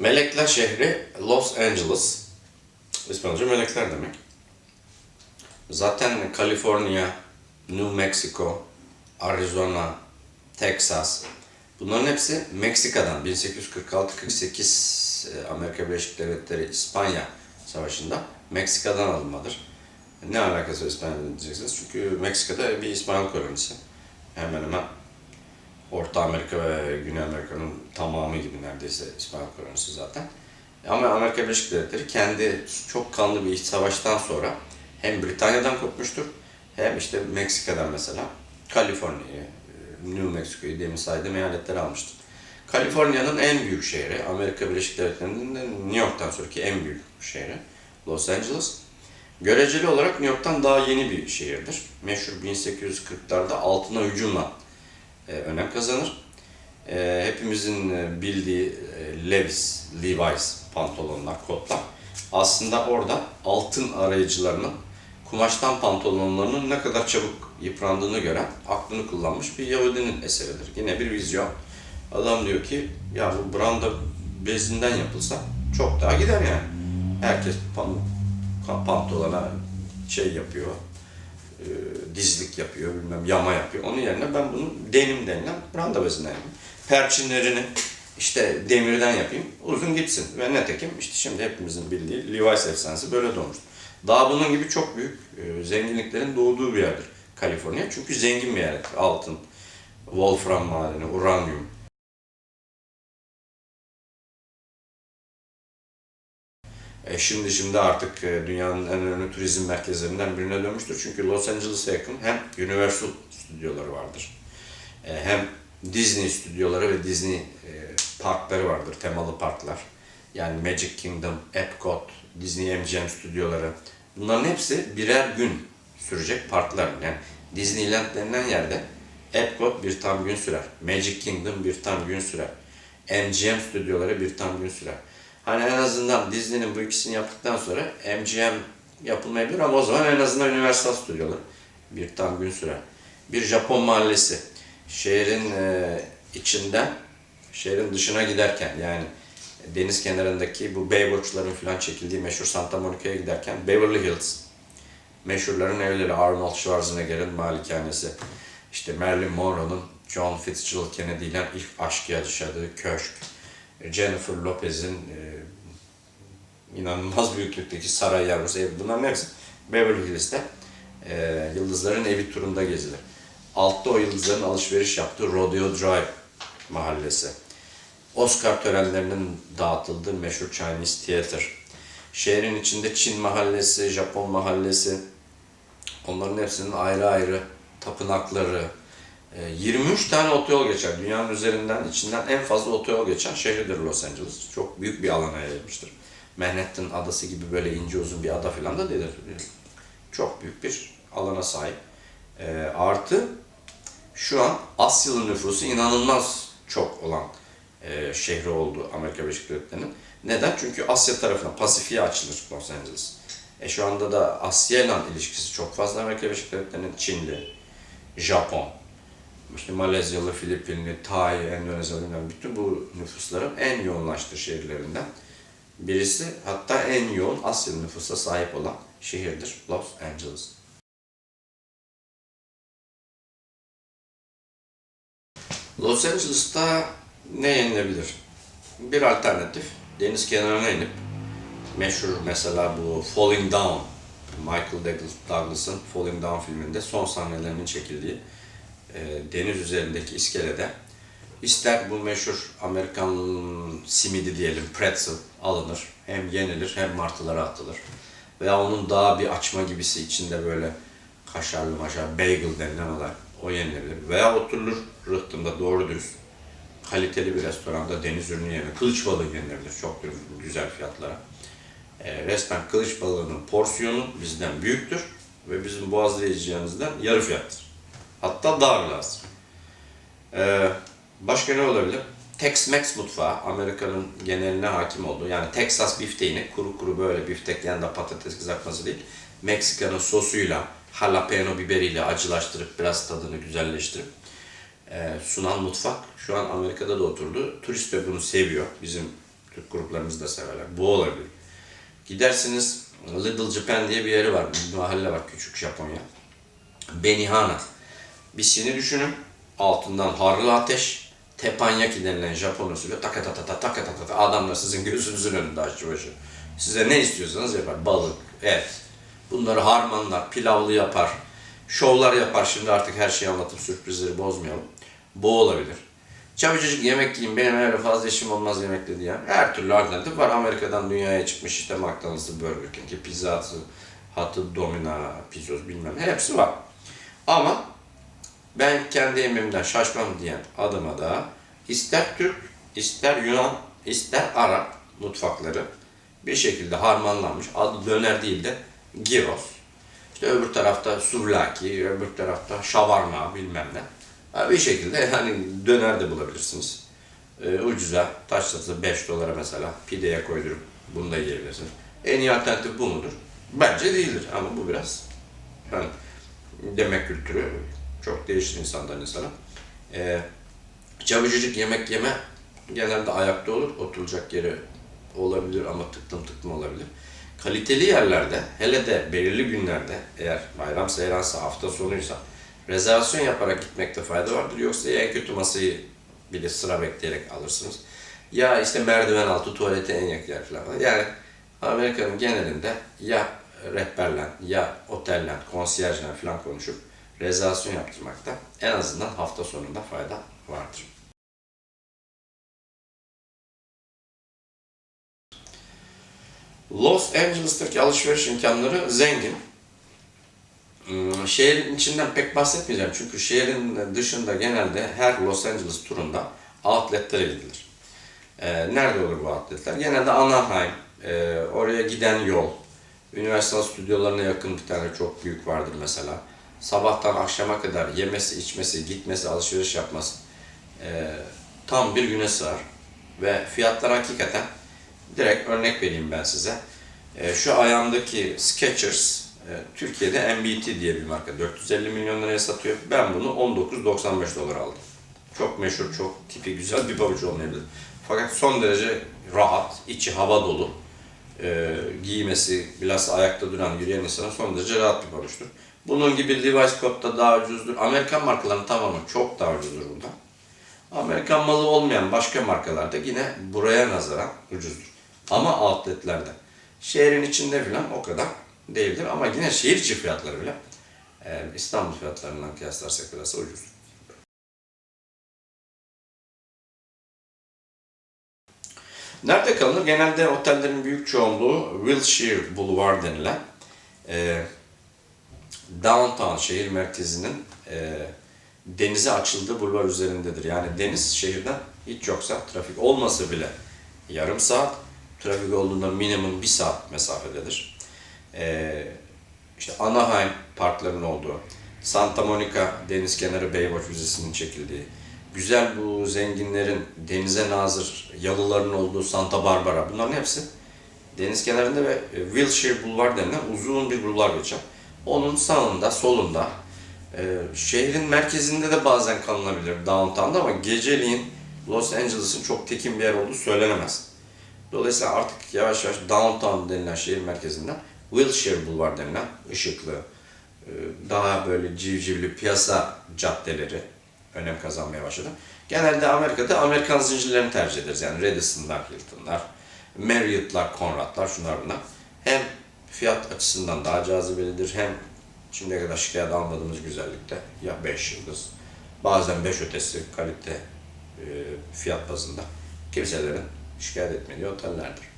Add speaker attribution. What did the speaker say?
Speaker 1: Melekler şehri Los Angeles. İspanyolca melekler demek. Zaten Kaliforniya, New Mexico, Arizona, Texas bunların hepsi Meksika'dan 1846-48 e, Amerika Birleşik Devletleri İspanya Savaşı'nda Meksika'dan alınmadır. Ne alakası var İspanya diyeceksiniz? Çünkü Meksika'da bir İspanyol kolonisi. Hemen hemen Orta Amerika ve Güney Amerika'nın tamamı gibi neredeyse İspanyol kolonisi zaten. Ama Amerika Birleşik Devletleri kendi çok kanlı bir iç savaştan sonra hem Britanya'dan kopmuştur hem işte Meksika'dan mesela Kaliforniya'yı, e, New Mexico'yu demin saydığım eyaletleri almıştır. Kaliforniya'nın en büyük şehri, Amerika Birleşik Devletleri'nin de New York'tan sonraki en büyük şehri Los Angeles. Göreceli olarak New York'tan daha yeni bir şehirdir. Meşhur 1840'larda altına hücumla önem kazanır. E, hepimizin e, bildiği e, Levis, Levi's pantolonlar, kotlar aslında orada altın arayıcılarının kumaştan pantolonlarının ne kadar çabuk yıprandığını gören, aklını kullanmış bir Yahudinin eseridir. Yine bir vizyon. Adam diyor ki, ya bu branda bezinden yapılsa çok daha gider yani. Herkes pan- pantolona şey yapıyor, e, dizlik yapıyor, bilmem yama yapıyor. Onun yerine ben bunu denim denilen branda bezinden yapayım. Perçinlerini işte demirden yapayım, uzun gitsin. Ve netekim işte şimdi hepimizin bildiği Levi's efsanesi böyle doğmuştur. Daha bunun gibi çok büyük e, zenginliklerin doğduğu bir yerdir Kaliforniya. Çünkü zengin bir yer. Altın, wolfram madeni, uranyum. E şimdi şimdi artık e, dünyanın en önemli turizm merkezlerinden birine dönmüştür. Çünkü Los Angeles'a yakın hem Universal stüdyoları vardır. E, hem Disney stüdyoları ve Disney e, parkları vardır, temalı parklar. Yani Magic Kingdom, Epcot, Disney MGM stüdyoları. Bunların hepsi birer gün sürecek parklar. Yani Disneyland denilen yerde Epcot bir tam gün sürer. Magic Kingdom bir tam gün sürer. MGM stüdyoları bir tam gün sürer. Hani en azından Disney'nin bu ikisini yaptıktan sonra MGM yapılmayabilir ama o zaman en azından Universal stüdyoları bir tam gün sürer. Bir Japon mahallesi şehrin e, içinden şehrin dışına giderken yani deniz kenarındaki bu Baywatch'ların falan çekildiği meşhur Santa Monica'ya giderken Beverly Hills meşhurların evleri Arnold Schwarzenegger'in malikanesi işte Marilyn Monroe'nun John Fitzgerald Kennedy ile ilk aşkı yaşadığı köşk Jennifer Lopez'in e, inanılmaz büyüklükteki saray yavrusu evi bunların hepsi Beverly Hills'te e, Yıldızların Evi turunda gezilir. Altta o yıldızların alışveriş yaptığı Rodeo Drive mahallesi. Oscar törenlerinin dağıtıldığı meşhur Chinese Theater. Şehrin içinde Çin mahallesi, Japon mahallesi. Onların hepsinin ayrı ayrı tapınakları. E, 23 tane otoyol geçer. Dünyanın üzerinden, içinden en fazla otoyol geçen şehirdir Los Angeles. Çok büyük bir alana yayılmıştır. Manhattan adası gibi böyle ince uzun bir ada falan da değildir. Çok büyük bir alana sahip. E, artı şu an Asyalı nüfusu inanılmaz çok olan e, şehri oldu Amerika Birleşik Devletleri'nin. Neden? Çünkü Asya tarafına, Pasifik'e açılır Los Angeles. E şu anda da Asya ile ilişkisi çok fazla Amerika Birleşik Devletleri'nin Çinli, Japon, işte Malezyalı, Filipinli, Tay, Endonezyalı bütün bu nüfusların en yoğunlaştığı şehirlerinden birisi. Hatta en yoğun Asya nüfusa sahip olan şehirdir Los Angeles. Los Angeles'ta ne yenilebilir? Bir alternatif deniz kenarına inip meşhur mesela bu Falling Down Michael Douglas- Douglas'ın Falling Down filminde son sahnelerinin çekildiği e, deniz üzerindeki iskelede ister bu meşhur Amerikan simidi diyelim pretzel alınır hem yenilir hem martılara atılır veya onun daha bir açma gibisi içinde böyle kaşarlı maşar bagel denilen olay o yenilebilir veya oturulur rıhtımda doğru dürüst kaliteli bir restoranda deniz ürünü yerine kılıç balığı yenilebilir çok güzel fiyatlara. E, resmen kılıç balığının porsiyonu bizden büyüktür ve bizim boğazda yiyeceğimizden yarı fiyattır. Hatta daha bile az. E, başka ne olabilir? Tex-Mex mutfağı Amerika'nın geneline hakim olduğu yani Texas bifteğini kuru kuru böyle biftek yanında patates kızartması değil Meksika'nın sosuyla jalapeno biberiyle acılaştırıp biraz tadını güzelleştirip e, sunan mutfak şu an Amerika'da da oturdu. Turist de bunu seviyor. Bizim Türk gruplarımız da severler. Bu olabilir. Gidersiniz Little Japan diye bir yeri var. Bir mahalle var küçük Japonya. Benihana. Bir sini düşünün. Altından harlı ateş. Teppanyaki denilen Japon usulü taka ta ta ta taka ta ta ta adamlar sizin gözünüzün önünde aşçı başı. Size ne istiyorsanız yapar. Balık, et. Bunları harmanlar, pilavlı yapar. Şovlar yapar. Şimdi artık her şeyi anlatıp sürprizleri bozmayalım. Bu olabilir. Çabucacık yemek yiyin, benim öyle fazla işim olmaz yemekle diye. Her türlü alternatif var. Amerika'dan dünyaya çıkmış işte McDonald's'ı, Burger King'i, Pizza Hut'ı, Hut'ı, Domina, Pizzos bilmem hepsi var. Ama ben kendi yemeğimden şaşmam diyen adıma da ister Türk, ister Yunan, ister Arap mutfakları bir şekilde harmanlanmış. Adı döner değil de gyros. İşte öbür tarafta souvlaki, öbür tarafta şavarma bilmem ne. Bir şekilde yani döner de bulabilirsiniz. Ee, ucuza, taşlası 5 dolara mesela pideye koydurup bunu da yiyebilirsiniz. En iyi alternatif bu mudur? Bence değildir ama bu biraz yani yemek kültürü çok değişir insandan insana. Ee, çabucacık yemek yeme genelde ayakta olur. Oturacak yeri olabilir ama tıklım tıklım olabilir. Kaliteli yerlerde, hele de belirli günlerde, eğer bayram seyransa, hafta sonuysa rezervasyon yaparak gitmekte fayda vardır. Yoksa en kötü masayı bile sıra bekleyerek alırsınız. Ya işte merdiven altı tuvalete en yakın yer falan. Yani Amerika'nın genelinde ya rehberle ya otelle, konsiyerjle falan konuşup rezervasyon yaptırmakta en azından hafta sonunda fayda vardır. Los Angeles'taki alışveriş imkanları zengin. Hmm, Şehrin içinden pek bahsetmeyeceğim çünkü şehrin dışında genelde her Los Angeles turunda outletlere gidilir. Ee, nerede olur bu outletler? Genelde Anaheim, e, oraya giden yol, Universal stüdyolarına yakın bir tane çok büyük vardır mesela. Sabahtan akşama kadar yemesi, içmesi, gitmesi, alışveriş yapması e, tam bir güne sığar. Ve fiyatlar hakikaten, direkt örnek vereyim ben size. E, şu ayağımdaki Skechers, e, Türkiye'de MBT diye bir marka. 450 milyon liraya satıyor. Ben bunu 19.95 dolar aldım. Çok meşhur, çok tipi güzel bir pabuç olmayabilir. Fakat son derece rahat, içi hava dolu. E, giymesi, bilhassa ayakta duran, yürüyen insana son derece rahat bir pabuçtur. Bunun gibi Levi's Scott'ta daha ucuzdur. Amerikan markalarının tamamı çok daha ucuzdur burada. Amerikan malı olmayan başka markalarda yine buraya nazaran ucuzdur. Ama outletlerde. Şehrin içinde filan o kadar değildir ama yine şehir içi fiyatları bile e, İstanbul fiyatlarından kıyaslarsak biraz ucuz. Nerede kalınır? Genelde otellerin büyük çoğunluğu Wilshire Boulevard denilen e, downtown şehir merkezinin e, denize açıldığı bulvar üzerindedir. Yani deniz şehirden hiç yoksa trafik olmasa bile yarım saat, trafik olduğunda minimum bir saat mesafededir. Ee, işte Anaheim parklarının olduğu, Santa Monica deniz kenarı Baywatch Müzesi'nin çekildiği, güzel bu zenginlerin denize nazır yalıların olduğu Santa Barbara bunların hepsi deniz kenarında ve e, Wilshire Boulevard denilen uzun bir bulvar geçer. Onun sağında, solunda, e, şehrin merkezinde de bazen kalınabilir downtown'da ama geceliğin Los Angeles'ın çok tekin bir yer olduğu söylenemez. Dolayısıyla artık yavaş yavaş downtown denilen şehir merkezinden Wilshire Boulevard denilen ışıklı, e, daha böyle civcivli piyasa caddeleri önem kazanmaya başladı. Genelde Amerika'da Amerikan zincirlerini tercih ederiz. Yani Radisson'lar, Hilton'lar, Marriott'lar, Conrad'lar, şunlar bunlar. Hem fiyat açısından daha cazibelidir hem şimdiye kadar şikayet almadığımız güzellikte ya 5 yıldız, bazen 5 ötesi kalite fiyat bazında kimselerin şikayet etmediği otellerdir.